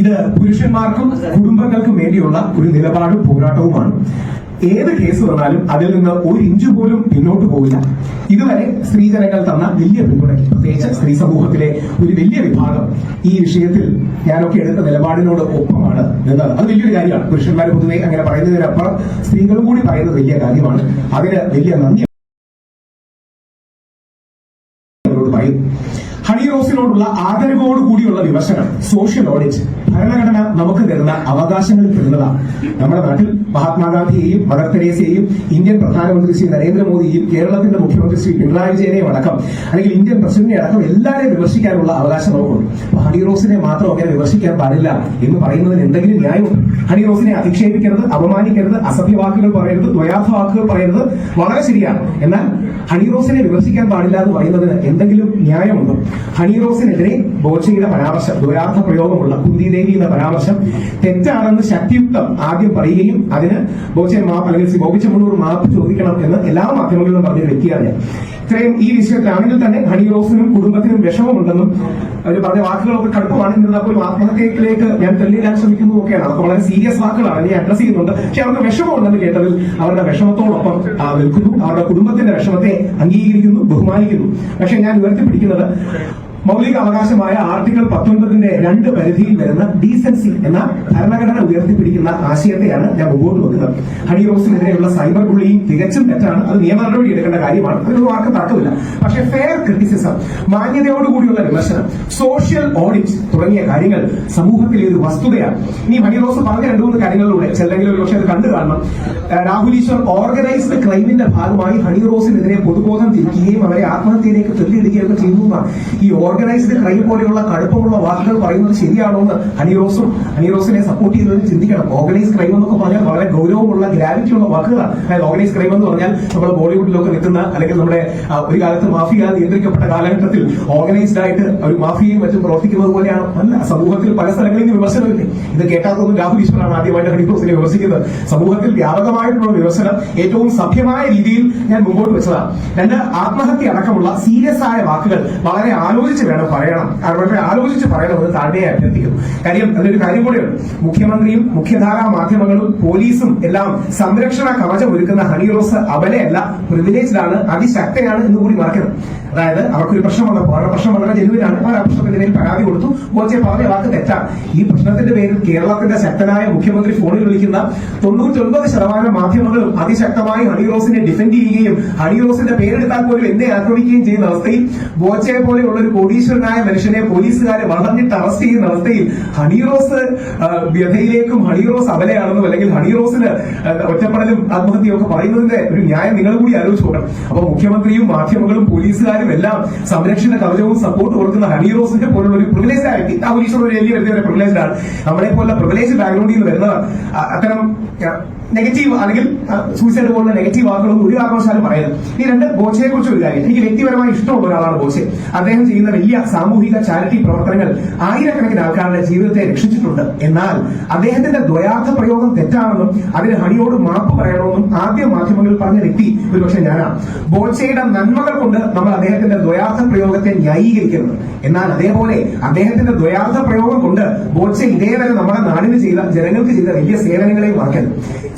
ഇത് പുരുഷന്മാർക്കും കുടുംബങ്ങൾക്കും വേണ്ടിയുള്ള ഒരു നിലപാടും പോരാട്ടവുമാണ്. ഏത് കേസ് വന്നാലും അതിൽ നിന്ന് ഒരു ഇഞ്ച് പോലും പിന്നോട്ട് പോകില്ല ഇതുവരെ സ്ത്രീജനങ്ങൾ തന്ന വലിയ പിന്തുണ പ്രത്യേകിച്ച് സ്ത്രീ സമൂഹത്തിലെ ഒരു വലിയ വിഭാഗം ഈ വിഷയത്തിൽ ഞാനൊക്കെ എടുത്ത നിലപാടിനോട് ഒപ്പമാണ് എന്ന് അത് വലിയൊരു കാര്യമാണ്. പുരുഷന്മാർ പൊതുവെ അങ്ങനെ പറയുന്നതിനപ്പുറം സ്ത്രീകളും കൂടി പറയുന്നത് വലിയ കാര്യമാണ്. അതിന് വലിയ നന്ദി അവരോട് പറയും റോസിനോടുള്ള ആദരവോട് കൂടിയുള്ള വിമർശനം സോഷ്യൽ ഓഡിറ്റ് ഭരണഘടന നമുക്ക് തരുന്ന അവകാശങ്ങളിൽ തരുന്നതാണ്. നമ്മുടെ നാട്ടിൽ മഹാത്മാഗാന്ധിയെയും മദർ തെരേസയെയും ഇന്ത്യൻ പ്രധാനമന്ത്രി ശ്രീ നരേന്ദ്രമോദിയെയും കേരളത്തിന്റെ മുഖ്യമന്ത്രി ശ്രീ പിണറായി വിജയനെയും അടക്കം അല്ലെങ്കിൽ ഇന്ത്യൻ പ്രസിഡന്റിനെ അടക്കം എല്ലാവരെയും വിമർശിക്കാനുള്ള അവകാശം നമുക്കുണ്ട്. ഹണി റോസിനെ മാത്രം അങ്ങനെ വിമർശിക്കാൻ പാടില്ല എന്ന് പറയുന്നതിന് എന്തെങ്കിലും ന്യായമുണ്ട്. ഹണി റോസിനെ അധിക്ഷേപിക്കരുത് അപമാനിക്കരുത് അസഭ്യ വാക്കുകൾ പറയരുത് ദ്വയാർത്ഥ വാക്കുകൾ പറയരുത് വളരെ ശരിയാണ്. എന്നാൽ ഹണി റോസിനെ വിമർശിക്കാൻ പാടില്ല എന്ന് പറയുന്നതിന് എന്തെങ്കിലും ന്യായമുണ്ടോ? ഹണി റോസിനെതിരെ ബോച്ചയുടെ പരാമർശം ദ്വയാർത്ഥ പ്രയോഗമുള്ള കുന്തിദേവി എന്ന പരാമർശം തെറ്റാണെന്ന് ശക്തിയുക്തം ആദ്യം പറയുകയും അതിന് ബോച്ചെ മാപ്പ് അല്ലെങ്കിൽ ശ്രീ ബോബി ചെമ്മണ്ണൂർ മാപ്പ് ചോദിക്കണം എന്ന് എല്ലാ മാധ്യമങ്ങളിലും പറഞ്ഞ വ്യക്തിയാണ് ഞാൻ. ഇത്രയും ഈ വിഷയത്തിലാണെങ്കിൽ തന്നെ ഹണി റോസിനും കുടുംബത്തിനും വിഷമമുണ്ടെന്നും അവർ പറഞ്ഞ വാക്കുകളൊക്കെ കടുപ്പമാണ് എന്നിരുന്നാൽ പോലും ആത്മഹത്യയിലേക്ക് ഞാൻ തെളിയിടാൻ ശ്രമിക്കുന്നു ഒക്കെയാണ് അതൊക്കെ വളരെ സീരിയസ് വാക്കുകളാണ്. ഞാൻ അഡ്രസ് ചെയ്യുന്നുണ്ട്. പക്ഷെ അവർക്ക് വിഷമമുണ്ടെന്ന് കേട്ടതിൽ അവരുടെ വിഷമത്തോടൊപ്പം നിൽക്കുന്നു. അവരുടെ കുടുംബത്തിന്റെ വിഷമത്തെ അംഗീകരിക്കുന്നു ബഹുമാനിക്കുന്നു. പക്ഷെ ഞാൻ ഉയർത്തിപ്പിടിക്കുന്നത് മൗലിക അവകാശമായ ആർട്ടിക്കിൾ പത്തൊൻപതിന്റെ രണ്ട് പരിധിയിൽ വരുന്ന ഡീസൻസി എന്ന ഭരണഘടന ഉയർത്തിപ്പിടിക്കുന്ന ആശയത്തെയാണ് ഞാൻ മുമ്പോട്ട് വെക്കുന്നത്. ഹണി റോസിനെതിരെയുള്ള സൈബർ ബുള്ളിയും തികച്ചും തെറ്റാണ്. അത് നിയമ നടപടി എടുക്കേണ്ട കാര്യമാണ്. അതിനൊന്നും വാക്ക് തർക്കമില്ല. പക്ഷേ ഫെയർ ക്രിറ്റിസിസം മാന്യതയോടുകൂടിയുള്ള വിമർശനം സോഷ്യൽ ഓഡിറ്റ് തുടങ്ങിയ കാര്യങ്ങൾ സമൂഹത്തിലെ ഒരു വസ്തുതയാണ്. ഇനി ഹണി റോസ് പറഞ്ഞ രണ്ടു മൂന്ന് കാര്യങ്ങളിലൂടെ ചിലരെങ്കിലും ഒരു പക്ഷേ അത് കണ്ടു കാണണം. രാഹുൽ ഈശ്വർ ഓർഗനൈസ്ഡ് ക്രൈമിന്റെ ഭാഗമായി ഹണി റോസിനെതിരെ പൊതുബോധം തിരിക്കുകയും അവരെ ആത്മഹത്യയിലേക്ക് തെല്ലിടുകയൊക്കെ ചെയ്യുന്നു ഈ ഓർഗനൈസ്ഡ് ക്രൈം പോലെയുള്ള കടുപ്പമുള്ള വാക്കുകൾ പറയുന്നത് ശരിയാണോ എന്ന് ഹനിറോസും ഹനിറോസിനെ സപ്പോർട്ട് ചെയ്യുന്നവരും ചിന്തിക്കണം. ഓർഗനൈസ് ക്രൈം എന്നൊക്കെ പറഞ്ഞാൽ വളരെ ഗൗരവമുള്ള ഗ്രാവിറ്റി ഉള്ള വാക്കുകളാണ്. അതായത് ഓർഗനൈസ് ക്രൈം എന്ന് പറഞ്ഞാൽ നമ്മൾ ബോളിവുഡിലൊക്കെ നിൽക്കുന്ന അല്ലെങ്കിൽ നമ്മുടെ ഒരു കാലത്ത് മാഫിയ നിയന്ത്രിക്കപ്പെട്ട കാലഘട്ടത്തിൽ ഓർഗനൈസ്ഡ് ആയിട്ട് ഒരു മാഫിയയും മറ്റും പ്രവർത്തിക്കുന്നത് പോലെയാണ്. അല്ല സമൂഹത്തിൽ പല സ്ഥലങ്ങളിൽ നിന്ന് വിമർശനമില്ലേ? ഇത് കേട്ടാത്തൊന്നും രാഹുൽ ഈശ്വറാണ് ആദ്യമായിട്ട് ഹനിറോസിനെ വിമർശിക്കുന്നത്. സമൂഹത്തിൽ വ്യാപകമായിട്ടുള്ള വിമർശനം ഏറ്റവും സഭ്യമായ രീതിയിൽ ഞാൻ മുമ്പോട്ട് വെച്ചതാണ്. രണ്ട് ആത്മഹത്യ അടക്കമുള്ള സീരിയസ് ആയ വാക്കുകൾ വളരെ ആലോചിച്ച് വേണം പറയണം. അത് ആലോചിച്ച് ആലോചിച്ച് പറയണമെന്ന് താഴെ അഭ്യർത്ഥിക്കുന്നു. കാര്യം അതിലൊരു കാര്യം കൂടെയുണ്ട്. മുഖ്യമന്ത്രിയും മുഖ്യധാരാ മാധ്യമങ്ങളും പോലീസും എല്ലാം സംരക്ഷണ കവചം ഒരുക്കുന്ന ഹണി റോസ് അബലയല്ല പ്രിവിലേജിലാണ് അതിശക്തയാണ് എന്ന് കൂടി മറക്കണം അതായത് അവർക്കൊരു പ്രശ്നം വന്നപ്പോൾ അവരുടെ പ്രശ്നം വളരെ ജനുവിനാണ്. അവർ ആ പ്രശ്നത്തിന്റെ പേരിൽ പരാതി കൊടുത്തു. ബോച്ചെ പറഞ്ഞ വാക്ക് തെറ്റാണ് ഈ പ്രശ്നത്തിന്റെ പേരിൽ കേരളത്തിന്റെ ശക്തനായ മുഖ്യമന്ത്രി ഫോണിൽ വിളിക്കുന്ന തൊണ്ണൂറ്റൊൻപത് ശതമാനം മാധ്യമങ്ങളും അതിശക്തമായി ഹണിറോസിനെ ഡിഫെൻഡ് ചെയ്യുകയും ഹണിറോസിന്റെ പേരെടുത്താൽ പോലും എന്നെ ആക്രമിക്കുകയും ചെയ്യുന്ന അവസ്ഥയിൽ ഗോച്ചയെ പോലെയുള്ള ഒരു കോടീശ്വരനായ മനുഷ്യനെ പോലീസുകാരെ വളർന്നിട്ട് അറസ്റ്റ് ചെയ്യുന്ന അവസ്ഥയിൽ ഹണിറോസ് വ്യഥയിലേക്കും ഹണിറോസ് അല്ലെങ്കിൽ ഹണിറോസിന് ഒറ്റപ്പെടലും ആത്മഹത്യയും ഒക്കെ പറയുന്നതിന്റെ ഒരു ന്യായം നിങ്ങൾ കൂടി ആലോചിച്ച് നോക്കണം. അപ്പൊ മുഖ്യമന്ത്രിയും മാധ്യമങ്ങളും പോലീസുകാരും എല്ലാം സംരക്ഷണ കവചവും സപ്പോർട്ട് കൊടുക്കുന്ന ഹണി റോസിനെ പോലുള്ള ഒരു പ്രിവിലേജ് വ്യക്തി ആ പോലീസ് ഒരു വലിയ വ്യക്തി പ്രിവിലേജ് ആണ്. നമ്മളെ പോലുള്ള പ്രിവിലേജ് ബാക്ക്ഗ്രൗണ്ടിൽ നിന്ന് വരുന്നവർ അത്തരം നെഗറ്റീവ് അല്ലെങ്കിൽ സൂയിസൈഡ് പോലുള്ള നെഗറ്റീവ് വാക്കുകളും ഒരു കാരണവശാലും പറയുന്നു ഈ രണ്ട് ബോച്ചയെ കുറിച്ച് ഒരു കാര്യം. എനിക്ക് വ്യക്തിപരമായി ഇഷ്ടമുള്ള ഒരാളാണ് ബോച്ചെ. അദ്ദേഹം ചെയ്യുന്ന വലിയ സാമൂഹിക ചാരിറ്റി പ്രവർത്തനങ്ങൾ ആയിരക്കണക്കിന് ആൾക്കാരുടെ ജീവിതത്തെ രക്ഷിച്ചിട്ടുണ്ട്. എന്നാൽ അദ്ദേഹത്തിന്റെ ദ്വയാർത്ഥ പ്രയോഗം തെറ്റാണെന്നും അതിന് ഹണിയോട് മാപ്പ് പറയണമെന്നും ആദ്യ മാധ്യമങ്ങളിൽ പറഞ്ഞ വ്യക്തി ഒരുപക്ഷെ ഞാനാണ് ബോച്ചയുടെ നന്മകൾ കൊണ്ട് നമ്മൾ അദ്ദേഹത്തിന്റെ ദ്വയാർത്ഥ പ്രയോഗത്തെ ന്യായീകരിക്കുന്നു എന്നാൽ അതേപോലെ അദ്ദേഹത്തിന്റെ ദ്വയാർത്ഥ പ്രയോഗം കൊണ്ട് ബോച്ച ഇതേവരെ നമ്മുടെ നാടിന് ചെയ്ത ജനങ്ങൾക്ക് ചെയ്ത വലിയ സേവനങ്ങളെയും മറക്കരുത്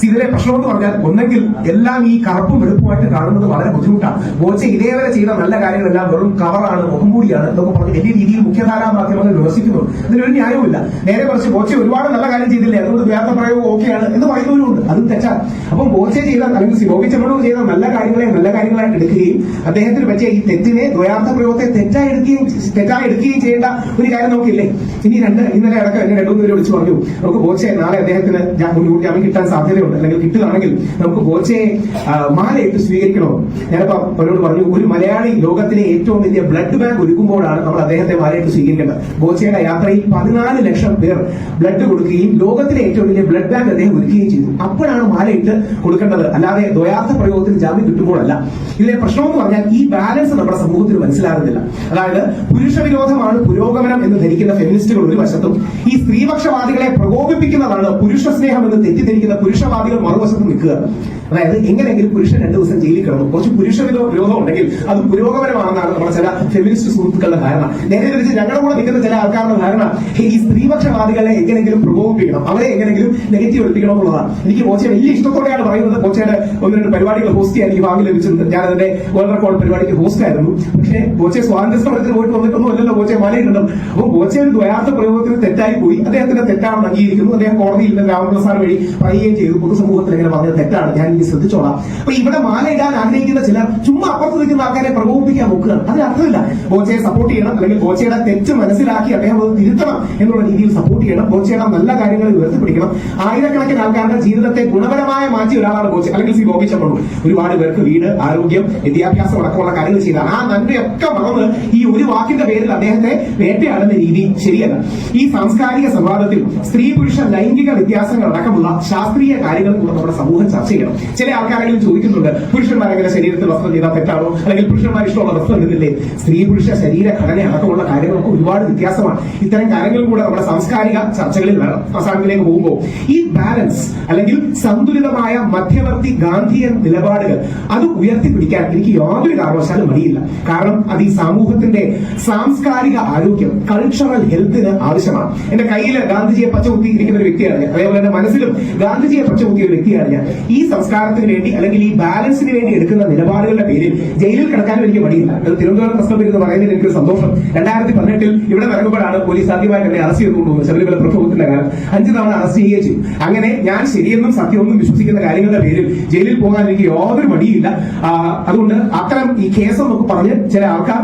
ഇതിലെ പ്രശ്നം എന്ന് പറഞ്ഞാൽ ഒന്നെങ്കിൽ എല്ലാം ഈ കറുപ്പും വെളുപ്പുമായിട്ട് കാണുന്നത് വളരെ ബുദ്ധിമുട്ടാണ്. ബോച്ച ഇതേവരെ ചെയ്ത നല്ല കാര്യങ്ങളെല്ലാം വെറും കവറാണ് മുഖംമൂടിയാണ് എന്നൊക്കെ പറഞ്ഞ് വലിയ രീതിയിൽ മുഖ്യധാരാ മാധ്യമങ്ങൾ വിമർശിക്കുന്നു. ഇതിനൊരു ന്യായവുമില്ല. നേരെ കുറച്ച് ബോച്ച ഒരുപാട് നല്ല കാര്യം ചെയ്തില്ലേ? അതുകൊണ്ട് വേറെ പ്രയോഗം ഓക്കെയാണ് എന്ന് പറയുന്നവരുണ്ട് അതും തെറ്റാണ്. അപ്പം ബോച്ച ചെയ്ത അല്ലെങ്കിൽ സിബോബി ചെയ്ത നല്ല കാര്യങ്ങളെ നല്ല കാര്യങ്ങളായിട്ട് എടുക്കുകയും അദ്ദേഹത്തിന് പറ്റിയ ഈ തെറ്റിനെ ദ്വയാർത്ഥ പ്രയോഗത്തെ തെറ്റായി എടുക്കുകയും തെറ്റായി എടുക്കുകയും ചെയ്യേണ്ട ഒരു കാര്യം നമുക്കില്ലേ? ഇനി രണ്ട് ഇന്നലെ അടക്കം എന്നെ രണ്ടു പേര് വിളിച്ചു പറഞ്ഞു നമുക്ക് ബോച്ചയെ നാളെ അദ്ദേഹത്തിന് ഞാൻ മുൻകൂട്ടി ജാമ്യം കിട്ടാൻ സാധ്യതയുണ്ട്. അല്ലെങ്കിൽ കിട്ടുകയാണെങ്കിൽ നമുക്ക് ബോച്ചയെ ആ, മാലയിട്ട് സ്വീകരിക്കണോ? ഞാനിപ്പോ അവരോട് പറഞ്ഞു ഒരു മലയാളി ലോകത്തിലെ ഏറ്റവും വലിയ ബ്ലഡ് ബാങ്ക് ഒരുക്കുമ്പോഴാണ് നമ്മൾ അദ്ദേഹത്തെ മാലയിട്ട് സ്വീകരിക്കേണ്ടത്. ബോച്ചയുടെ യാത്രയിൽ പതിനാല് ലക്ഷം പേർ ബ്ലഡ് കൊടുക്കുകയും ലോകത്തിലെ ഏറ്റവും വലിയ ബ്ലഡ് ബാങ്ക് അദ്ദേഹം ഒരുക്കുകയും ചെയ്തു. അപ്പോഴാണ് മാലയിട്ട് കൊടുക്കേണ്ടത്. അല്ലാതെ ദ്വയാർത്ഥ പ്രയോഗത്തിന് ജാമ്യം കിട്ടുമ്പോഴല്ല. ഇതിലെ പ്രശ്നം എന്ന് പറഞ്ഞാൽ ഈ ബാലൻസ് നമ്മുടെ സമൂഹത്തിൽ മനസ്സിലാകുന്നില്ല. അതായത് പുരുഷ വിരോധമാണ് പുരോഗമനം എന്ന് ധരിക്കുന്ന ഫെമിനിസ്റ്റുകൾ ഒരു വശത്തും ഈ സ്ത്രീപക്ഷവാദികളെ പ്രകോപിപ്പിക്കുന്നതാണ് പുരുഷ സ്നേഹം എന്ന് തെറ്റിദ്ധരിക്കുന്ന பாதிகள் மறுவசத்தில் நிற்கிறார் അതായത് എങ്ങനെയെങ്കിലും പുരുഷൻ രണ്ട് ദിവസം ജയിലിൽ കിടന്നു. കുറച്ച് പുരുഷ വിരോ- വിരോധം ഉണ്ടെങ്കിൽ അത് പുരോഗമനമാണെന്നാണ് നമ്മുടെ ചില ഫെമിനിസ്റ്റ് സുഹൃത്തുക്കളുടെ ധാരണ. നേരെ തിരിച്ച് ഞങ്ങളുടെ കൂടെ നിൽക്കുന്ന ചില ആൾക്കാരുടെ ധാരണ. ഈ സ്ത്രീപക്ഷവാദികളെ എങ്ങനെയെങ്കിലും പ്രകോപിപ്പിക്കണം അവരെ എങ്ങനെങ്കിലും നെഗറ്റീവ് എടുപ്പിക്കണം എന്നുള്ളതാണ്. എനിക്ക് കോച്ചയെ വലിയ ഇഷ്ടത്തോടെയാണ് പറയുന്നത്. കോച്ചയുടെ ഒന്ന് രണ്ട് പരിപാടികൾ ഹോസ്റ്റ് ചെയ്യാൻ എനിക്ക് ഭാഗ്യം ലഭിച്ചിട്ടുണ്ട്. ഞാൻ അതിന്റെ വേൾഡ് റെക്കോർഡ് പരിപാടിക്ക് ഹോസ്റ്റ് ആയിരുന്നു. പക്ഷേ കോച്ചെ സ്വാതന്ത്ര്യ സമരത്തിന് പോയിട്ട് വന്നിട്ടൊന്നും അല്ലല്ലോ കോച്ചെ മലയിട്ടുണ്ടും അപ്പോൾ കോച്ചെ ഒരു ദ്വയാർത്ഥ പ്രയോഗത്തിന് തെറ്റായി പോയി. അദ്ദേഹത്തിന്റെ തെറ്റാണെന്ന് അംഗീകരിക്കുന്നു അദ്ദേഹം കോടതിയിൽ നിന്ന് രാമപ്രസാദ് വഴി പറയുകയും ചെയ്തു. പൊതുസമൂഹത്തിൽ എങ്ങനെ പറഞ്ഞത് തെറ്റാണ്. ഞാൻ ഇനി ശ്രദ്ധിച്ചോളാം. അപ്പൊ ഇവിടെ മാല ഇടാൻ ആഗ്രഹിക്കുന്ന ചിലർ ചുമ്മാ അപ്പുറത്ത് നിൽക്കുന്ന ആൾക്കാരെ പ്രകോപിപ്പിക്കാൻ നോക്കുകയാണ്. അതിന് അർത്ഥമില്ല. ബോച്ചയെ സപ്പോർട്ട് ചെയ്യണം അല്ലെങ്കിൽ ബോച്ചയുടെ തെറ്റ് മനസ്സിലാക്കി അദ്ദേഹം അത് തിരുത്തണം എന്നുള്ള രീതിയിൽ സപ്പോർട്ട് ചെയ്യണം. ബോച്ചയുടെ നല്ല കാര്യങ്ങൾ ഉയർത്തിപ്പിടിക്കണം. ആയിരക്കണക്കിന് ആൾക്കാരുടെ ജീവിതത്തെ ഗുണപരമായ മാറ്റി ഒരാളാണ് ബോച്ച അല്ലെങ്കിൽ സി ഗോപി ചമ്മണ്ണു ഒരുപാട് പേർക്ക് വീട് ആരോഗ്യം വിദ്യാഭ്യാസം അടക്കമുള്ള കാര്യങ്ങൾ ചെയ്താണ് ആ നന്മയൊക്കെ മറന്ന് ഈ ഒരു വാക്കിന്റെ പേരിൽ അദ്ദേഹത്തെ വേട്ടയാടുന്ന രീതി ശരിയല്ല. ഈ സാംസ്കാരിക സംവാദത്തിൽ സ്ത്രീ പുരുഷ ലൈംഗിക വ്യത്യാസങ്ങൾ അടക്കമുള്ള ശാസ്ത്രീയ കാര്യങ്ങൾ നമ്മുടെ സമൂഹം ചർച്ച ചെയ്യണം. ചില ആൾക്കാരെങ്കിലും ചോദിക്കുന്നുണ്ട് പുരുഷന്മാരെങ്ങനെ ശരീരത്തിൽ വസ്ത്രം ചെയ്താൽ തെറ്റാണോ? അല്ലെങ്കിൽ പുരുഷന്മാർ ഇഷ്ടമുള്ള വസ്ത്രം ഇടുന്നില്ലേ? സ്ത്രീ പുരുഷ ശരീര ഘടന അടക്കമുള്ള കാര്യങ്ങളൊക്കെ ഒരുപാട് വ്യത്യാസമാണ്. ഇത്തരം കാര്യങ്ങൾ കൂടെ നമ്മുടെ സാംസ്കാരിക ചർച്ചകളിൽ വേണം അവസാനത്തിലേക്ക് പോകുമ്പോൾ ഈ ബാലൻസ് അല്ലെങ്കിൽ സന്തുലിതമായ മധ്യവർത്തി ഗാന്ധിയൻ നിലപാടുകൾ അത് ഉയർത്തിപ്പിടിക്കാൻ എനിക്ക് യാതൊരു കാരണവശാലും മടിയില്ല. കാരണം അത് ഈ സമൂഹത്തിന്റെ സാംസ്കാരിക ആരോഗ്യം കൾച്ചറൽ ഹെൽത്തിന് ആവശ്യമാണ്. എന്റെ കയ്യിൽ ഗാന്ധിജിയെ പച്ചകുത്തി ഇരിക്കുന്ന ഒരു വ്യക്തിയാണ് ഞാൻ. അതേപോലെ തന്നെ മനസ്സിലും ഗാന്ധിജിയെ പച്ചകുത്തിയ ഒരു വ്യക്തിയാണ് ഞാൻ. ഈ സംസ്കാരത്തിന് വേണ്ടി അല്ലെങ്കിൽ ഈ ബാലൻസിന് വേണ്ടി എടുക്കുന്ന നിലപാടുകളുടെ പേരിൽ ജയിലിൽ കിടക്കാനും എനിക്ക് മടിയില്ല. അത് തിരുവനന്തപുരം പ്രശ്നം എന്ന് പറയുന്നതിൽ എനിക്ക് സന്തോഷം. രണ്ടായിരത്തി പതിനെട്ടിൽ ഇവിടെ ഇറങ്ങുമ്പോഴാണ് പോലീസ് ആദ്യമായി തന്നെ അറസ്റ്റ് ചെയ്തു കൊണ്ടുപോകുന്നത് ശബരിമല പ്രക്ഷോഭത്തിന്റെ കാലം. അഞ്ച് തവണ അറസ്റ്റ് ചെയ്യുകയും ചെയ്യും അങ്ങനെ ഞാൻ ശരിയെന്നും സത്യമെന്നും വിശ്വസിക്കുന്ന കാര്യങ്ങളുടെ പേരിൽ ജയിലിൽ പോകാൻ എനിക്ക് യാതൊരു മടിയില്ല. അതുകൊണ്ട് അത്തരം ഈ കേസ് എന്നൊക്കെ പറഞ്ഞ് ചില ആൾക്കാർ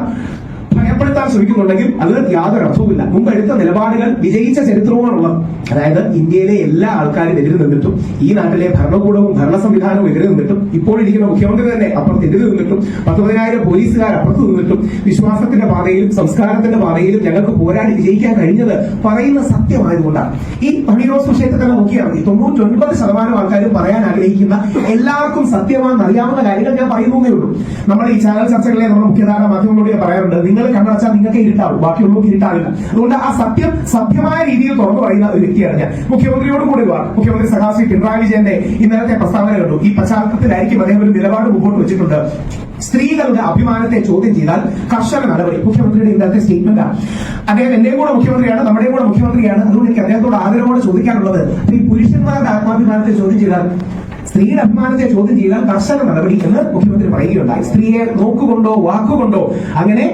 ഭയപ്പെടുത്താൻ ശ്രമിക്കുന്നുണ്ടെങ്കിൽ അത് യാതൊരു അർത്ഥവുമില്ല മുമ്പ് എടുത്ത നിലപാടുകൾ വിജയിച്ച ചരിത്രവുമാണുള്ളത്. അതായത് ഇന്ത്യയിലെ എല്ലാ ആൾക്കാരും എതിര് നിന്നിട്ടും ഈ നാട്ടിലെ ഭരണകൂടവും ഭരണ സംവിധാനവും എതിര് നിന്നിട്ടും ഇപ്പോൾ ഇരിക്കുന്ന മുഖ്യമന്ത്രി തന്നെ അപ്പുറത്ത് എതിര് നിന്നിട്ടും പത്തൊമ്പതിനായിരം പോലീസുകാർ അപ്പുറത്ത് നിന്നിട്ടും വിശ്വാസത്തിന്റെ പാതയിലും സംസ്കാരത്തിന്റെ പാതയിലും ഞങ്ങൾക്ക് പോരാടി വിജയിക്കാൻ കഴിഞ്ഞത് പറയുന്ന സത്യമായതുകൊണ്ടാണ്. ഈ പണിറോസ് വിഷയത്തെ തന്നെ നോക്കിയാൽ മതി. തൊണ്ണൂറ്റൊൻപത് ശതമാനം ആൾക്കാരും പറയാൻ ആഗ്രഹിക്കുന്ന എല്ലാവർക്കും സത്യമാണെന്ന് അറിയാവുന്ന കാര്യങ്ങൾ ഞാൻ പറയുന്നേ ഉള്ളൂ. നമ്മൾ ഈ ചാനൽ ചർച്ചകളെ നമ്മുടെ മുഖ്യധാര മാധ്യമങ്ങളോട് പറയാറുണ്ട് നിങ്ങൾ കണ്ണടച്ചാൽ നിങ്ങൾക്ക് ഇരുട്ടാവും ബാക്കിയുള്ളവർക്ക് ഇരുട്ടാവില്ല. അതുകൊണ്ട് ആ സത്യം സത്യമായ രീതിയിൽ തുറന്നു പറയുന്ന ഒരു വ്യക്തിയാണ് ഞാൻ. മുഖ്യമന്ത്രിയോട് കൂടി മുഖ്യമന്ത്രി സഹാശ്രീ പിണറായി വിജയന്റെ ഇന്നലത്തെ പ്രസ്താവന കണ്ടു. ഈ പശ്ചാത്തലത്തിലായിരിക്കും അദ്ദേഹം ഒരു നിലപാട് മുമ്പോട്ട് വെച്ചിട്ടുണ്ട്. സ്ത്രീകളുടെ അഭിമാനത്തെ ചോദ്യം ചെയ്താൽ കർശന നടപടി. മുഖ്യമന്ത്രിയുടെ ഇന്നത്തെ സ്റ്റേറ്റ്മെന്റ് ആണ്. അദ്ദേഹം എന്റെയും കൂടെ മുഖ്യമന്ത്രിയാണ് നമ്മുടെയും കൂടെ മുഖ്യമന്ത്രിയാണ്. അതുകൊണ്ട് എനിക്ക് അദ്ദേഹത്തോട് ആദരവോടെ ചോദിക്കാനുള്ളത്. ഈ പുരുഷന്മാരുടെ ആത്മാഭിമാനത്തെ ചോദ്യം ചെയ്താൽ സ്ത്രീയുടെ അഭിമാനത്തെ ചോദ്യം ചെയ്താൽ കർശന നടപടി എന്ന് മുഖ്യമന്ത്രി പറയുകയുണ്ടായി. സ്ത്രീയെ നോക്കുകൊണ്ടോ വാക്കുകൊണ്ടോ അങ്ങനെ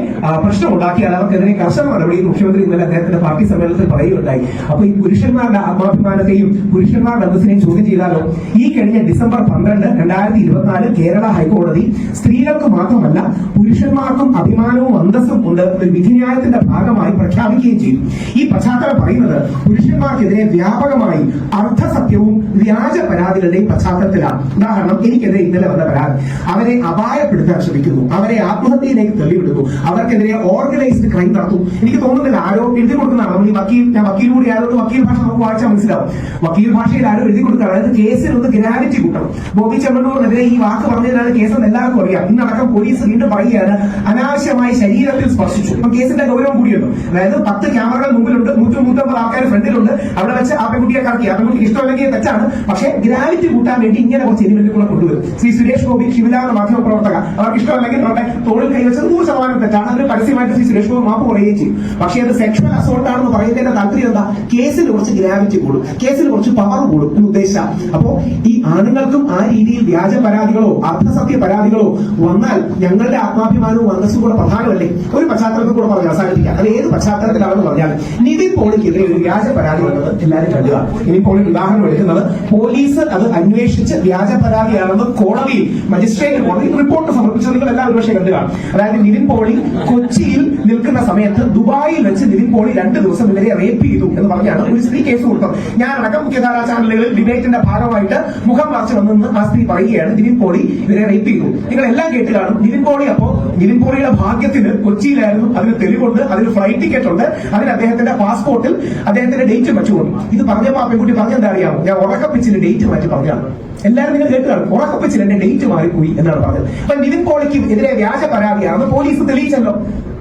പ്രശ്നം ഉണ്ടാക്കിയാൽ അവർക്കെതിരെ കർശന നടപടി മുഖ്യമന്ത്രി ഇന്നലെ അദ്ദേഹത്തിന്റെ പാർട്ടി സമ്മേളനത്തിൽ പറയുകയുണ്ടായി. അപ്പൊ ഈ പുരുഷന്മാരുടെ ആത്മാഭിമാനത്തെയും പുരുഷന്മാരുടെ അന്തസ്സിനെയും ചോദ്യം ചെയ്താലോ? ഈ കഴിഞ്ഞ ഡിസംബർ പന്ത്രണ്ട് രണ്ടായിരത്തി ഇരുപത്തിനാല് കേരള ഹൈക്കോടതി സ്ത്രീകൾക്ക് മാത്രമല്ല പുരുഷന്മാർക്കും അഭിമാനവും അന്തസ്സും ഉണ്ട് ഒരു വിധിന്യായത്തിന്റെ ഭാഗമായി പ്രഖ്യാപിക്കുകയും ചെയ്തു. ഈ പശ്ചാത്തലം പറയുന്നത് പുരുഷന്മാർക്കെതിരെ വ്യാപകമായി അർത്ഥസത്യവും വ്യാജ പരാതികളുടെയും പശ്ചാത്തലത്തിലാണ് ഉദാഹരണം എനിക്കെതിരെ ഇന്നലെ വന്ന പരാതി. അവരെ അപായപ്പെടുത്താൻ ശ്രമിക്കുന്നു. അവരെ ആത്മഹത്യയിലേക്ക് തള്ളിവിടുന്നു. അവർക്കെതിരെ ഓർഗനൈസ്ഡ് ക്രൈം നടത്തും. എനിക്ക് തോന്നുന്നില്ല ആരോ എഴുതി കൊടുക്കുന്നതാണ്. നമ്മൾ ഈ വക്കീൽ ഞാൻ വക്കീൽ കൂടി ആയതുകൊണ്ട് വക്കീൽ ഭാഷ നമുക്ക് വായിച്ചാൽ മനസ്സിലാവും. വക്കീൽ ഭാഷയിൽ ആരോ എഴുതി കൊടുക്കുക അതായത് കേസിൽ ഒന്ന് ഗ്രാവിറ്റി കൂട്ടണം. ബോബി ചെമ്മണ്ണൂറിനെതിരെ ഈ വാക്ക് പറഞ്ഞതിനാണ് കേസെന്ന് എല്ലാവർക്കും അറിയാം. ഇന്നടക്കം പോലീസ് വീണ്ടും പറയുകയാണ് അനാവശ്യമായി ശരീരത്തിൽ സ്പർശിച്ചു. ഇപ്പൊ കേസിന്റെ ഗൗരവം കൂടിയുണ്ട്. അതായത് പത്ത് ക്യാമറകൾ മുമ്പിലുണ്ട്. നൂറ്റി നൂറ്റമ്പത് ആൾക്കാർ ഫ്രണ്ടിലുണ്ട്. അവിടെ വെച്ച് ആ പെൺകുട്ടിയെ കറക്കി. ആ പെൺകുട്ടിക്ക് ഇഷ്ടമല്ലെങ്കിൽ തെറ്റാണ്. പക്ഷേ ഗ്രാവിറ്റി കൂട്ടാൻ വേണ്ടി ഇങ്ങനെ കുറച്ച് എലിമെന്റുകളെ കൊണ്ടുവരും. ശ്രീ സുരേഷ് ഗോപി ശിവലാന മാധ്യമ പ്രവർത്തക. അവർക്ക് ഇഷ്ടമല്ലെങ്കിൽ അവരുടെ തോളിൽ കൈവച്ചത് നൂറ് ശതമാനം തെറ്റാണ്. അതിന് പരസ്യമായിട്ട് ശ്രീ സുരേഷ് ഗോപി മാപ്പ് പറയുകയും ചെയ്യും. പക്ഷേ അത് സെക്ഷൽ അസോൾട്ട് ആണെന്ന് പറയുന്നതിന്റെ താല്പര്യം എന്താ? കേസിൽ കുറച്ച് ഗ്രാവിറ്റി കൂടും. കേസിൽ കുറച്ച് പവർ കൂടും എന്ന് ഉദ്ദേശിച്ച. അപ്പോ ഈ ആണുങ്ങൾക്കും ആ രീതിയിൽ വ്യാജ പരാതികളോ അർദ്ധസത്യ പരാതികളോ വന്നാൽ ഞങ്ങളുടെ ആത്മാഭിമാനവും അന്തസ്സും കൂടെ പ്രധാനമല്ലേ? ഒരു പശ്ചാത്തലത്തിൽ കൂടെ പറഞ്ഞ് അവസാനിപ്പിക്കാം. അത് ഏത് പശ്ചാത്തലത്തിലാണെന്ന് പറഞ്ഞാൽ നിതിൻ പോളിക്കെതിരെ ഒരു വ്യാജ പരാതി വന്നത് എല്ലാവരും കണ്ടുക നിതിൻ പോളിൽ ഉദാഹരണം എടുക്കുന്നത്. പോലീസ് അത് അന്വേഷിച്ച് വ്യാജ പരാതിയാണെന്ന് കോടതിയിൽ മജിസ്ട്രേറ്റ് കോടതിയിൽ റിപ്പോർട്ട് സമർപ്പിച്ചത് നിങ്ങൾ എല്ലാവരും പക്ഷേ കണ്ടുക അതായത് നിതിൻ പോളി കൊച്ചിയിൽ നിൽക്കുന്ന സമയത്ത് ദുബായിൽ വെച്ച് നിതിൻ പോളി രണ്ട് ദിവസം ഇവരെ റേപ്പ് ചെയ്തു എന്ന് പറഞ്ഞാണ് ഒരു സ്ത്രീ കേസ് കൊടുത്തത്. ഞാൻ അടക്കം മുഖ്യധാരാ ചാനലുകളിൽ ഡിബേറ്റിന്റെ ഭാഗമായിട്ട് മുഖം മറച്ചു വന്നെന്ന് ആ സ്ത്രീ പറയുകയാണ് നിതിൻ പോളി ഇവരെ റേപ്പ് ചെയ്തു. നിങ്ങൾ എല്ലാം കേട്ട് കാണും നിതിൻ പോളി അപ്പോ നിതിൻ പോളിയുടെ ഭാഗ്യത്തിന് കൊച്ചിയിലായിരുന്നു. അതിന് തെളിവുണ്ട് അതിന് ഫ്ലൈറ്റ് ടിക്കറ്റ് ഉണ്ട് അതിന് അദ്ദേഹത്തിന്റെ പാസ്പോർട്ടിൽ അദ്ദേഹത്തിന്റെ ഡേറ്റ് വെച്ചുകൊണ്ട്. ഇത് പറഞ്ഞപ്പോ ആ പെൺകുട്ടി പറഞ്ഞെന്താ അറിയാമോ? ഞാൻ ഉറക്കപ്പിച്ചിന് ഡേറ്റ് മാറ്റി പറഞ്ഞാണ് എല്ലാവരും നിങ്ങൾ കേട്ടതാണ് ഉറക്കപ്പിച്ചിൽ എന്റെ ഡേറ്റ് മാറിപ്പോയി എന്നാണ് പറഞ്ഞത്. അപ്പൊ നിവിൻ പോളിക്ക് എതിരെ വ്യാജ പരാതിയാണെന്ന് പോലീസ് തെളിയിച്ചല്ലോ.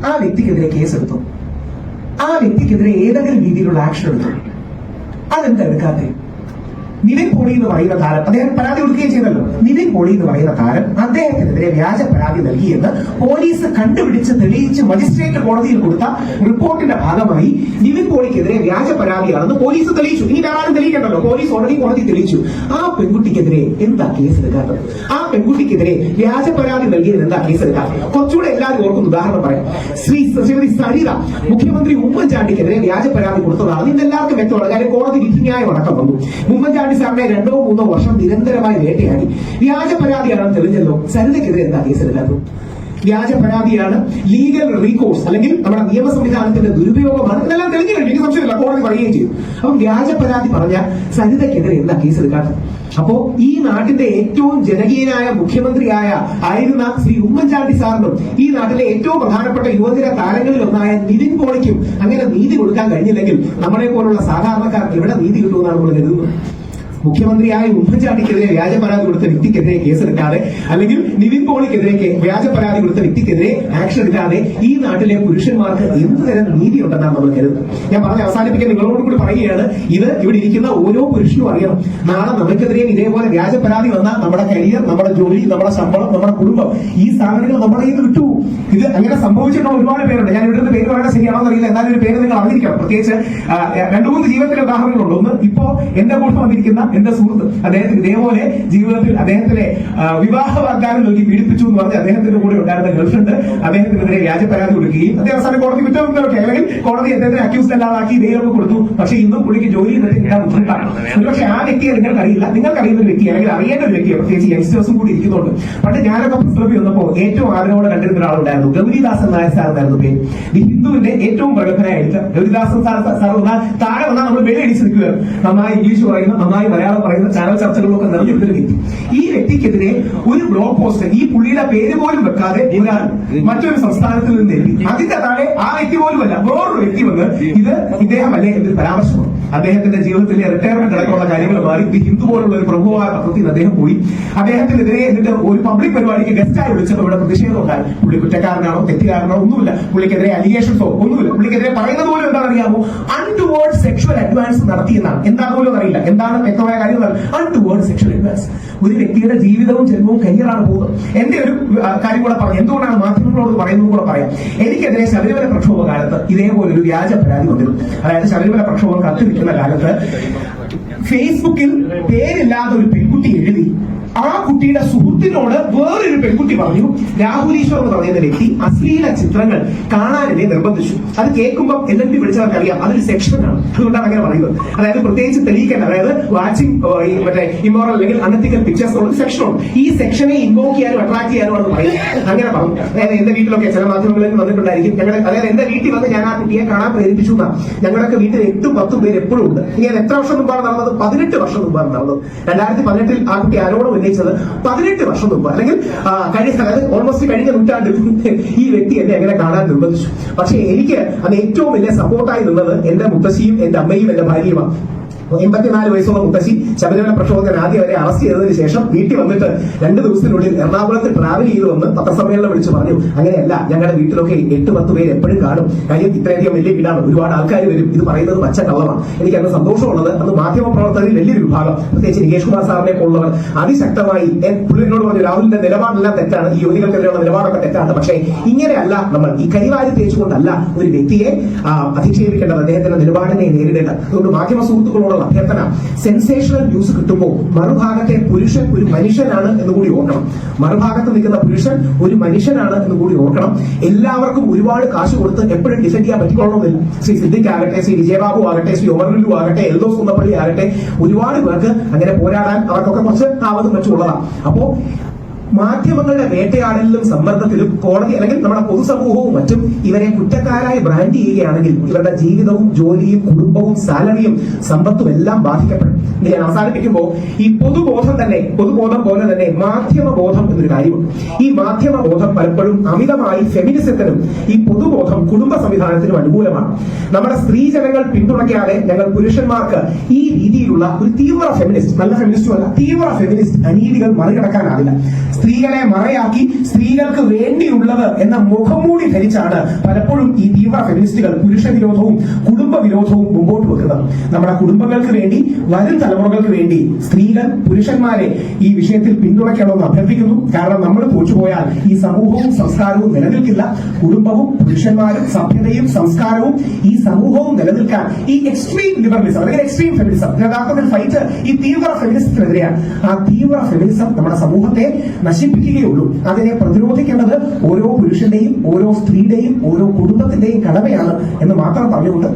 ആ വ്യക്തിക്കെതിരെ കേസെടുത്തു. ആ വ്യക്തിക്കെതിരെ ഏതെങ്കിലും രീതിയിലുള്ള ആക്ഷൻ എടുത്തു. അതെന്താ എടുക്കാത്തേ? നിവിൻ പോളി എന്ന് പറയുന്ന താരം അദ്ദേഹം പരാതി കൊടുക്കുകയും ചെയ്തല്ലോ. നിവിൻ പോളി എന്ന് പറയുന്ന താരം അദ്ദേഹത്തിനെതിരെ വ്യാജ പരാതി നൽകിയെന്ന് പോലീസ് കണ്ടുപിടിച്ച് തെളിയിച്ച് മജിസ്ട്രേറ്റ് കോടതിയിൽ കൊടുത്ത റിപ്പോർട്ടിന്റെ ഭാഗമായി നിവിൻ പോളിക്കെതിരെ വ്യാജ പരാതിയാണെന്ന് പോലീസ് തെളിയിച്ചു. ഇനി വേറെ ആരും തെളിയിക്കണ്ടല്ലോ. പോലീസ് ഓൾറെഡി കോടതി തെളിയിച്ചു. ആ പെൺകുട്ടിക്കെതിരെ എന്താ കേസ് എടുക്കാത്തത്? ആ പെൺകുട്ടിക്കെതിരെ വ്യാജ പരാതി നൽകിയതിന് എന്താ കേസ് എടുക്കാത്തത്? കുറച്ചുകൂടെ എല്ലാവരും ഓർക്കുന്ന ഉദാഹരണം പറയാം. ശ്രീ ശ്രീമതി സരിത മുഖ്യമന്ത്രി ഉമ്മൻചാണ്ടിക്കെതിരെ വ്യാജ പരാതി കൊടുത്തതാണ് ഇതെല്ലാവർക്കും വ്യക്തമാണ്. കാര്യം കോടതി വിധിന്യായം അടക്കം വന്നു. ഉമ്മൻചാണ്ടി സാറിനെ രണ്ടോ മൂന്നോ വർഷം നിരന്തരമായി വേട്ടയാടി. വ്യാജ പരാതിയാണെന്ന് തെളിഞ്ഞല്ലോ. സരിതയ്ക്കെതിരെ എന്താ കേസ് എടുക്കാത്തത്? വ്യാജ പരാതിയാണ് ലീഗൽ റീകോഴ്സ് അല്ലെങ്കിൽ നമ്മുടെ നിയമ സംവിധാനത്തിന്റെ ദുരുപയോഗമാണ് ഇതെല്ലാം തെളിഞ്ഞു കഴിഞ്ഞു. എനിക്ക് സംശയമില്ല. കോടതി പറയുകയും ചെയ്തു അപ്പം വ്യാജ പരാതി പറഞ്ഞ സരിതയ്ക്കെതിരെ എന്താ കേസ് എടുക്കാത്തത്? അപ്പോ ഈ നാട്ടിന്റെ ഏറ്റവും ജനകീയനായ മുഖ്യമന്ത്രിയായ ആയിരുന്ന ശ്രീ ഉമ്മൻചാണ്ടി സാറിനും ഈ നാട്ടിലെ ഏറ്റവും പ്രധാനപ്പെട്ട യുവജന താരങ്ങളിൽ ഒന്നായ നിതിൻ പോളിക്കും അങ്ങനെ നീതി കൊടുക്കാൻ കഴിഞ്ഞില്ലെങ്കിൽ നമ്മളെ പോലുള്ള സാധാരണക്കാർക്ക് എവിടെ നീതി കിട്ടുമെന്നാണ് നമ്മൾ കരുതുന്നത്? മുഖ്യമന്ത്രിയായ ഉമ്മൻചാണ്ടിക്കെതിരെ വ്യാജ പരാതി കൊടുത്ത വ്യക്തിക്കെതിരെ കേസെടുക്കാതെ അല്ലെങ്കിൽ നിവിൻ പോളിക്കെതിരെ വ്യാജ പരാതി കൊടുത്ത വ്യക്തിക്കെതിരെ ആക്ഷൻ എടുക്കാതെ ഈ നാട്ടിലെ പുരുഷന്മാർക്ക് എന്ത് തരം നീതി ഉണ്ടെന്നാണ് നമ്മൾ കരുതുന്നത്? ഞാൻ പറഞ്ഞ അവസാനിപ്പിക്കാൻ നിങ്ങളോട് കൂടി പറയുകയാണ്. ഇത് ഇവിടെ ഇരിക്കുന്ന ഓരോ പുരുഷനും അറിയണം. നാളെ നമുക്കെതിരെയും ഇതേപോലെ വ്യാജ പരാതി വന്നാൽ നമ്മുടെ കരിയർ നമ്മുടെ ജോലി നമ്മുടെ ശമ്പളം നമ്മുടെ കുടുംബം ഈ സാധനങ്ങൾ നമ്മുടെ കയ്യിൽ വിട്ടു. ഇത് അങ്ങനെ സംഭവിച്ചിട്ടുള്ള ഒരുപാട് പേരുണ്ട്. ഞാൻ ഇവിടുന്ന് പേര് പറയാൻ ശരിയാണോ അറിയില്ല. എന്നാലും ഒരു പേര് നിങ്ങൾ അറിഞ്ഞിരിക്കണം. പ്രത്യേകിച്ച് രണ്ടു മൂന്ന് ജീവിതത്തിലെ ഉദാഹരണങ്ങളുണ്ട്. ഒന്ന് ഇപ്പോ എന്റെ കൂടെ വന്നിരിക്കുന്ന എന്റെ സുഹൃത്ത് അദ്ദേഹത്തിന് ഇതേപോലെ ജീവിതത്തിൽ അദ്ദേഹത്തിലെ വിവാഹ വാഗ്ദാനം നൽകി പീഡിപ്പിച്ചു എന്ന് പറഞ്ഞ് അദ്ദേഹത്തിന്റെ കൂടെ ഉണ്ടായിരുന്ന ഗേൾഫ്രണ്ട് അദ്ദേഹത്തിനെതിരെ വ്യാജ പരാതി കൊടുക്കുകയും അദ്ദേഹം അവസാനം കോടതി കുറ്റമൊക്കെ അല്ലെങ്കിൽ കോടതി അദ്ദേഹത്തിന് അക്യൂസ് അല്ലാതാക്കി ബെയിലൊക്കെ കൊടുത്തു. പക്ഷേ ഇന്നും പുള്ളിക്ക് ജോലി കിട്ടി കിട്ടാൻ ബുദ്ധിമുട്ടാണ്. ഒരുപക്ഷെ ആ വ്യക്തിയെ നിങ്ങൾക്ക് അറിയുന്ന ഒരു വ്യക്തി അല്ലെങ്കിൽ അറിയേണ്ട ഒരു വ്യക്തിയെ പ്രത്യേകിച്ച് യങ്സ്റ്റേഴ്സും കൂടി ഇരിക്കുന്നുണ്ട്. പണ്ട് ഞാനൊക്കെ പുസ്തകം വന്നപ്പോൾ ഏറ്റവും ആദരവോടെ കണ്ടിരുന്ന ഒരാളുണ്ടായിരുന്നു. ഗൗരിദാസൻ നായർ സാർ എന്നായിരുന്നു പേര്. ദി ഹിന്ദുവിന്റെ ഏറ്റവും പ്രഗത്ഭനായ എഡിറ്റർ ഗൗരിദാസൻ സാർ സാർ വന്നാൽ താഴെ വന്നാൽ നമ്മൾ വില അടിച്ച് നിൽക്കുകയാണ്. നന്നായി ഇംഗ്ലീഷ് പറയുന്ന നന്നായി മലയാളം പറയുന്ന ചാനൽ ചർച്ചകളിലൊക്കെ നിറഞ്ഞു വ്യക്തി ഈ വ്യക്തിക്കെതിരെ ഒരു ബ്ലോഗ് പോസ്റ്റ് ഈ പുള്ളിയുടെ പേര് പോലും വെക്കാതെ ഒരാൾ മറ്റൊരു സംസ്ഥാനത്തിൽ നിന്ന് എഴുതി അതിന്റെ താഴെ ആ വ്യക്തി പോലുമല്ല വേറൊരു വ്യക്തി വന്ന് ഇത് ഇദ്ദേഹം അല്ലേ എന്നൊരു പരാമർശമാണ് അദ്ദേഹത്തിന്റെ ജീവിതത്തിലെ റിട്ടയർമെന്റ് അടക്കമുള്ള കാര്യങ്ങൾ മാറി. ദി ഹിന്ദു പോലുള്ള ഒരു പ്രമുഖമായ പത്രത്തിൽ അദ്ദേഹം പോയി. അദ്ദേഹത്തിനെതിരെ എന്നിട്ട് ഒരു പബ്ലിക് പരിപാടിക്ക് ഗസ്റ്റായി വിളിച്ചപ്പോൾ ഇവിടെ പ്രതിഷേധം ഉണ്ടായി. പുള്ളി കുറ്റക്കാരനാണോ തെറ്റുകാരനാണോ ഒന്നുമില്ല. പുള്ളിക്കെതിരെ അലിഗേഷൻസോ ഒന്നുമില്ല. പുള്ളിക്കെതിരെ പറയുന്നത് പോലും എന്താണെന്നറിയാമോ? അൺടുവേർഡ് സെക്ഷൽ അഡ്വാൻസ് നടത്തിയെന്നാണ്. എന്താണെന്ന് പോലും അറിയില്ല. എന്താണ് വ്യക്തമായ കാര്യം അൺടുവേർഡ് സെക്ഷൽ അഡ്വാൻസ് ഒരു വ്യക്തിയുടെ ജീവിതവും ജന്മവും കരിയറാണ് പോകുന്നത്. എന്റെ ഒരു കാര്യം കൂടെ പറഞ്ഞു എന്തുകൊണ്ടാണ് മാധ്യമങ്ങളോട് പറയുന്നത് കൂടെ പറയാം? എനിക്കെതിരെ ശബരിമല പ്രക്ഷോഭ കാലത്ത് ഇതേപോലെ ഒരു വ്യാജ പരാതി വന്നിരുന്നു. അതായത് ശബരിമല പ്രക്ഷോഭം കത്തി നിൽക്കുന്ന കാലത്ത് ഫേസ്ബുക്കിൽ പേരില്ലാതെ ഒരു പെൺകുട്ടി എഴുതി. ആ കുട്ടിയുടെ സുഹൃത്തിനോട് വേറൊരു പെൺകുട്ടി പറഞ്ഞു രാഹുലീശ്വർ എന്ന് പറയുന്ന വ്യക്തി അശ്ലീല ചിത്രങ്ങൾ കാണാൻ എന്നെ നിർബന്ധിച്ചു. അത് കേൾക്കുമ്പോൾ എൽ എൻ പി വിളിച്ചവർക്ക് അറിയാം. അതൊരു സെക്ഷനാണ് അതുകൊണ്ടാണ് അങ്ങനെ പറയുന്നത്. അതായത് പ്രത്യേകിച്ച് തെളിയിക്കേണ്ട അതായത് വാച്ചിങ് മറ്റേ ഇമോറൽ അല്ലെങ്കിൽ അനത്തിക്കൽ പിക്ചേഴ്സ് ഉള്ള സെക്ഷനുണ്ട് ഈ സെക്ഷനെ ഇൻവോക്ക് ചെയ്യാനും അട്രാക്ട് ചെയ്യാനും ആണ് പറയുന്നത്. അങ്ങനെ പറഞ്ഞു. അതായത് എന്റെ വീട്ടിലൊക്കെ ചില മാധ്യമങ്ങളിൽ വന്നിട്ടുണ്ടായിരിക്കും. ഞങ്ങൾ അതായത് എന്റെ വീട്ടിൽ വന്ന് ഞാൻ ആ കുട്ടിയെ കാണാൻ പ്രേരിപ്പിച്ചു ഞങ്ങളൊക്കെ വീട്ടിൽ എട്ടും പത്തും പേര് എപ്പോഴും ഉണ്ട്. ഞാൻ എത്ര വർഷം മുമ്പാണ് നടന്നത്? പതിനെട്ട് വർഷം മുമ്പാണ് നടന്നത്. രണ്ടായിരത്തി പതിനെട്ടിൽ ആ കുട്ടി ആരോടും ഉന്നയിച്ചത് പതിനെട്ട് വർഷം മുമ്പ്. അല്ലെങ്കിൽ കഴിഞ്ഞ അതായത് ഓൾമോസ്റ്റ് കഴിഞ്ഞ നൂറ്റാണ്ടിൽ ഈ വ്യക്തി എന്നെ എങ്ങനെ കാണാൻ നിർബന്ധിച്ചു. പക്ഷേ എനിക്ക് അത് ഏറ്റവും വലിയ സപ്പോർട്ടായി നിന്നത് എന്റെ മുത്തശ്ശിയും എന്റെ അമ്മയും എന്റെ ഭാര്യയുമാണ്. എൺപത്തിനാല് വയസ്സുള്ള മുത്തശ്ശി ശബരിമല പ്രക്ഷോഭത്തിന് ആദ്യം വരെ അറസ്റ്റ് ചെയ്തതിന് ശേഷം വീട്ടിൽ വന്നിട്ട് രണ്ട് ദിവസത്തിനുള്ളിൽ എറണാകുളത്ത് ട്രാവൽ ചെയ്ത് വന്ന് പത്രസമ്മേളനം വിളിച്ച് പറഞ്ഞു അങ്ങനെയല്ല ഞങ്ങളുടെ വീട്ടിലൊക്കെ എട്ട് പത്ത് പേര് എപ്പോഴും കാണും. കാര്യം ഇത്രയധികം വലിയ വീടാണ്. ഒരുപാട് ആൾക്കാർ വരും. ഇത് പറയുന്നത് പച്ച കള്ളമാണ് എനിക്ക് അന്ന് സന്തോഷമുള്ളത് അന്ന് മാധ്യമ പ്രവർത്തകരിൽ വലിയൊരു വിഭാഗം പ്രത്യേകിച്ച് നികേഷ് കുമാർ സാറിനെ പോലുള്ളവർ അതിശക്തമായി പുള്ളിനോട് പറഞ്ഞു രാഹുലിന്റെ നിലപാടെല്ലാം തെറ്റാണ്. ഈ യുവതികൾക്കെതിരെയുള്ള നിലപാടൊക്കെ തെറ്റാണ്. പക്ഷേ ഇങ്ങനെയല്ല നമ്മൾ. ഈ കൈവാരി തേച്ചുകൊണ്ടല്ല ഒരു വ്യക്തിയെ അധിക്ഷേപിക്കേണ്ടത് അദ്ദേഹത്തിന്റെ നിലപാടിനെ നേരിടേണ്ടത്. അതുകൊണ്ട് മാധ്യമ സുഹൃത്തുക്കളോടുള്ള അഭ്യർത്ഥന. സെൻസേഷണൽ ന്യൂസ് കിട്ടുമ്പോൾ മറുഭാഗത്തെ പുരുഷൻ ഒരു മനുഷ്യനാണ് എന്ന് കൂടി ഓർക്കണം. മറുഭാഗത്ത് നിൽക്കുന്ന പുരുഷൻ ഒരു മനുഷ്യനാണ് എന്ന് കൂടി ഓർക്കണം. എല്ലാവർക്കും ഒരുപാട് കാശ് കൊടുത്ത് എപ്പോഴും ഡിസൈഡ് ചെയ്യാൻ പറ്റിക്കൊള്ളണമെന്നില്ല ശ്രീ സിദ്ദിഖ് ആകട്ടെ ശ്രീ വിജയബാബു ആകട്ടെ ശ്രീ ഒമർ ലുലു ആകട്ടെ എൽദോസ് കുന്നപ്പള്ളി ആകട്ടെ ഒരുപാട് പേർക്ക് അങ്ങനെ പോരാടാൻ അവർക്കൊക്കെ കുറച്ച് താമസം വെച്ചുള്ളതാണ്. അപ്പോ മാധ്യമങ്ങളുടെ വേട്ടയാടലിലും സമ്മർദ്ദത്തിലും കോടതി അല്ലെങ്കിൽ നമ്മുടെ പൊതുസമൂഹവും മറ്റും ഇവരെ കുറ്റക്കാരായി ബ്രാൻഡ് ചെയ്യുകയാണെങ്കിൽ ഇവരുടെ ജീവിതവും ജോലിയും കുടുംബവും സാലറിയും സമ്പത്തും എല്ലാം ബാധിക്കപ്പെടും. ഇത് ഞാൻ അവസാനിപ്പിക്കുമ്പോൾ ഈ പൊതുബോധം തന്നെ പൊതുബോധം പോലെ തന്നെ മാധ്യമ ബോധം എന്നൊരു കാര്യമുണ്ട്. ഈ മാധ്യമ ബോധം പലപ്പോഴും അമിതമായി ഫെമിനിസത്തിനും ഈ പൊതുബോധം കുടുംബ സംവിധാനത്തിനും അനുകൂലമാണ്. നമ്മുടെ സ്ത്രീ ജനങ്ങൾ പിന്തുണയ്ക്കാതെ ഞങ്ങൾ പുരുഷന്മാർക്ക് ഈ രീതിയിലുള്ള ഒരു തീവ്ര ഫെമിനിസ്റ്റ് നല്ല ഫെമിനിസ്റ്റും അല്ല തീവ്ര ഫെമിനിസ്റ്റ് അനീതികൾ മറികടക്കാനാവില്ല. സ്ത്രീകളെ മറയാക്കി സ്ത്രീകൾക്ക് വേണ്ടിയുള്ളത് എന്ന മുഖംമൂടി ധരിച്ചാണ് പലപ്പോഴും ഈ തീവ്ര ഫെമിനിസ്റ്റുകൾ പുരുഷ വിരോധവും കുടുംബ വിരോധവും മുമ്പോട്ട് വെക്കുന്നത്. നമ്മുടെ കുടുംബങ്ങൾക്ക് വേണ്ടി വരും തലമുറകൾക്ക് വേണ്ടി സ്ത്രീകൾ പുരുഷന്മാരെ ഈ വിഷയത്തിൽ പിന്തുണയ്ക്കണമെന്ന് അഭ്യർത്ഥിക്കുന്നു. കാരണം നമ്മൾ തോറ്റുപോയാൽ ഈ സമൂഹവും സംസ്കാരവും നിലനിൽക്കില്ല. കുടുംബവും പുരുഷന്മാരും സഭ്യതയും സംസ്കാരവും ഈ സമൂഹവും നിലനിൽക്കാൻ ഈ എക്സ്ട്രീം ലിബറലിസം അല്ലെങ്കിൽ എക്സ്ട്രീം ഫെമിനിസം യഥാർത്ഥത്തിൽ ഫൈറ്റ് ഈ തീവ്ര ഫെമിനിസത്തിനെതിരെയാണ് ആ തീവ്ര ഫെമിനിസം നമ്മുടെ സമൂഹത്തെ നശിപ്പിക്കുകയുള്ളൂ അതിനെ പ്രതിരോധിക്കേണ്ടത് ഓരോ പുരുഷന്റെയും ഓരോ സ്ത്രീയുടെയും ഓരോ കുടുംബത്തിന്റെയും കടമയാണ് എന്ന് മാത്രം പറഞ്ഞുകൊണ്ട്